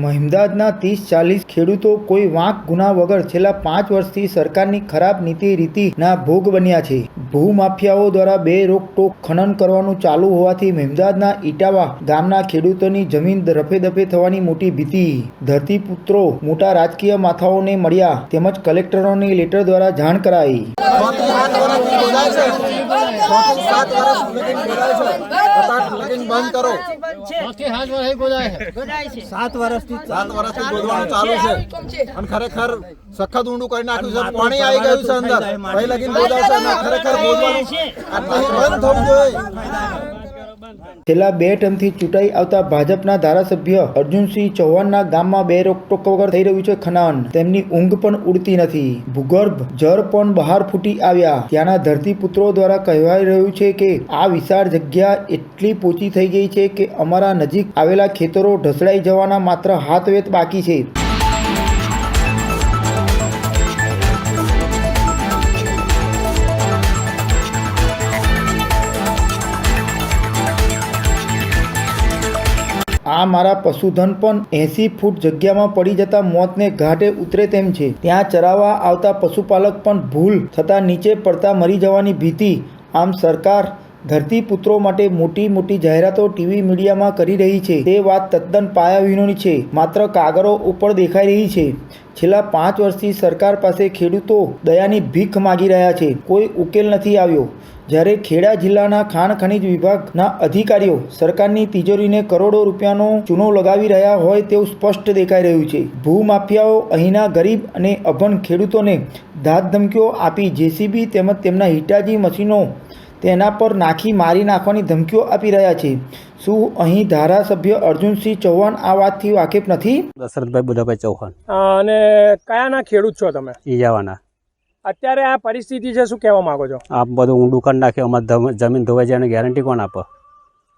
મહિમદાદના ત્રીસ ચાલીસ ખેડૂતો કોઈ વાંક ગુના વગર છેલ્લા પાંચ વર્ષથી સરકારની ખરાબ નીતિ રીતિના ભોગ બન્યા છે. ભૂમાફિયાઓ દ્વારા બે રોકટોક ખનન કરવાનું ચાલુ હોવાથી મહેમદાદના ઇટાવા ગામના ખેડૂતોની જમીન રફે દફે થવાની મોટી ભીતિ. ધરતીપુત્રો મોટા રાજકીય માથાઓને મળ્યા તેમજ કલેક્ટરોને લેટર દ્વારા જાણ કરાઈ. સાત વર્ષ બોલાય છે સાત વર્ષ લગીન બોલાય છે અત્યારે લગીન બંધ કરો સાત વર્ષથી સાત વર્ષથી ગોદવાનું ચાલુ છે. અને ખરેખર સખત ઊંડું કરી નાખ્યું છે. પાણી આવી ગયું છે અંદર. ભાઈ લગીન બોલાય છે ખરેખર આટલું બંધ થવું જોઈએ. છેલ્લા બે ટર્મથી ચૂંટાઈ આવતા ભાજપના ધારાસભ્ય અર્જુનસિંહ ચૌહાણના ગામમાં બે રોકટોક વગર થઈ રહ્યું છે ખનન. તેમની ઊંઘ પણ ઉડતી નથી. ભૂગર્ભ જળ પણ બહાર ફૂટી આવ્યા. ત્યાંના ધરતીપુત્રો દ્વારા કહેવાઈ રહ્યું છે કે આ વિશાળ જગ્યા એટલી પોચી થઈ ગઈ છે કે અમારા નજીક આવેલા ખેતરો ઢસડાઈ જવાના માત્ર હાથવેત બાકી છે. આ મારા પશુધન પણ એંસી ફૂટ જગ્યામાં પડી જતા મોતને ઘાટે ઉતરે તેમ છે. ત્યાં ચરાવવા આવતા પશુપાલક પણ ભૂલ થતાં નીચે પડતા મરી જવાની ભીતિ આમ સરકાર ધરતીપુત્રો માટે મોટી મોટી જાહેરાતો ટીવી મીડિયામાં કરી રહી છે. તે વાત તદ્દન પાયાવિનોની છે. માત્ર કાગરો ઉપર દેખાઈ રહી છે. છેલ્લા પાંચ વર્ષથી સરકાર પાસે ખેડૂતો દયાની ભીખ માગી રહ્યા છે. કોઈ ઉકેલ નથી આવ્યો. જ્યારે ખેડા જિલ્લાના ખાણ ખનિજ વિભાગના અધિકારીઓ સરકારની તિજોરીને કરોડો રૂપિયાનો ચૂનો લગાવી રહ્યા હોય તેવું સ્પષ્ટ દેખાઈ રહ્યું છે. ભૂમાફિયાઓ અહીંના ગરીબ અને અભણ ખેડૂતોને ધાત ધમકીઓ આપી જેસીબી તેમજ તેમના હિટાજી મશીનો તેના પર નાખી મારી નાખવાની ધમકીઓ આપી રહ્યા છે. શું અહીં ધારાસભ્ય અર્જુનસિંહ ચૌહાણ આ વાતથી વાકેફ નથી? દશરથભાઈ બુધાભાઈ ચૌહાણ. અને કયાના ખેડૂત છો તમે? ઈજાવાના. અત્યારે આ પરિસ્થિતિ છે શું કહેવા માંગો છો? આપ બધું ઊંડું કરી નાખ્યું અમારે જમીન ધોવાઈ જાય ગેરંટી કોણ આપે?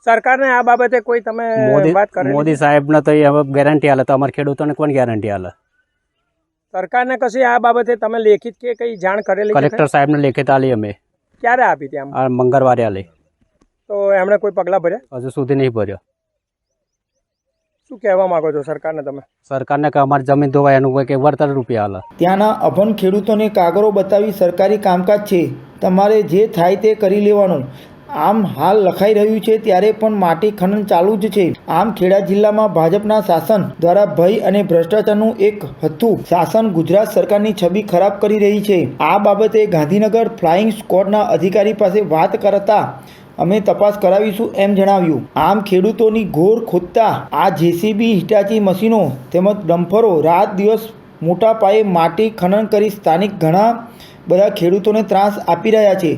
સરકારને આ બાબતે કોઈ તમે મોદી વાત કરી મોદી સાહેબને તો એ હવે ગેરંટી આલે તો અમારા ખેડૂતોને કોણ ગેરંટી આલે? સરકારને કશી આ બાબતે તમે લેખિત કે કઈ જાણ કરેલી કલેક્ટર સાહેબને લેખિત આલી અમે. ક્યારે આપી ત્યાં મંગળવારે આલી. તો એમણે કોઈ પગલાં ભર્યા? હજુ સુધી નહીં ભર્યો. શું કહેવા માંગો છો સરકારને તમે? સરકારને કે અમારી જમીન ધોવાય એનું કોઈ કે વળતર રૂપિયા હાલ. ત્યાંના અભન ખેડૂતોને કાગરો બતાવી સરકારી કામકાજ છે. તમારે જે થાય તે કરી લેવાનું. આમ હાલ લખાઈ રહ્યું છે ત્યારે પણ માટી ખનન ચાલુ જ છે. આમ ખેડા જિલ્લામાં ભાજપના શાસન દ્વારા ભય અને ભ્રષ્ટાચારનું એક હતું શાસન ગુજરાત સરકારની છબી ખરાબ કરી રહી છે. આ બાબતે ગાંધીનગર ફ્લાઇંગ સ્કોડના અધિકારી પાસે વાત કરતા અમે તપાસ કરાવીશું એમ જણાવ્યું. આમ ખેડૂતોની ઘોર ખોદતા આ જેસીબી, હિટાચી મશીનો તેમજ ડમ્ફરો રાત દિવસ મોટા પાયે માટી ખનન કરી સ્થાનિક ઘણા બધા ખેડૂતોને ત્રાસ આપી રહ્યા છે.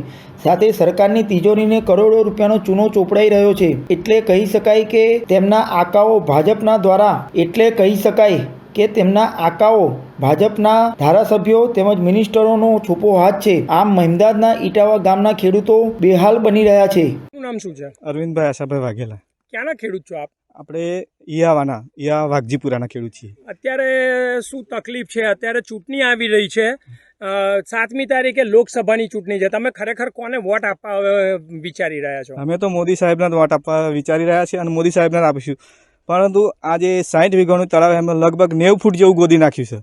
સાથે સરકારની તિજોરીને કરોડો રૂપિયાનો ચૂનો ચોપડાઈ રહ્યો છે. એટલે કહી શકાય કે તેમના આકાઓ ભાજપના દ્વારા. એટલે કહી શકાય કે તેમના આકાઓ ભાજપના ધારાસભ્યો તેમજ મિનિસ્ટરોનો છૂપો હાથ છે. આમ મહેમદાદના ઇટાવા ગામના ખેડૂતો બેહાલ બની રહ્યા છે. શું નામ શું છે? અરવિંદભાઈ આશાભાઈ વાઘેલા. ક્યાંના ખેડૂત છો આપ? આપણે ઈયાવાના ઈયા વાઘજીપુરાના ખેડૂત છીએ. અત્યારે શું તકલીફ છે? અત્યારે ચૂંટણી આવી રહી છે. સાતમી તારીખે લોકસભાની ચૂંટણી છે. તમે ખરેખર કોને વોટ આપવા વિચારી રહ્યા છો? અમે તો મોદી સાહેબના જ વોટ આપવા વિચારી રહ્યા છીએ અને મોદી સાહેબના જ આપીશું. પરંતુ આ જે સાઠ વીઘાનું તળાવ એમાં લગભગ નેવું ફૂટ જેવું ગોદી નાખ્યું છે.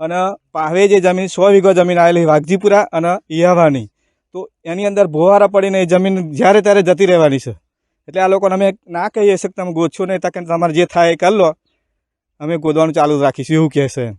અને પાવે જે જમીન, સો વીઘા જમીન આવેલી વાઘજીપુરા અને ઈયાવાની તો એની અંદર ભોવારા પડીને એ જમીન જ્યારે ત્યારે જતી રહેવાની છે. એટલે આ લોકોને અમે ના કહીએ છીએ કે તમે ગોતશો નહીં, તકે તમારે જે થાય એ કરી લો. અમે ગોદવાનું ચાલુ રાખીશું, એવું કહેશે એમ.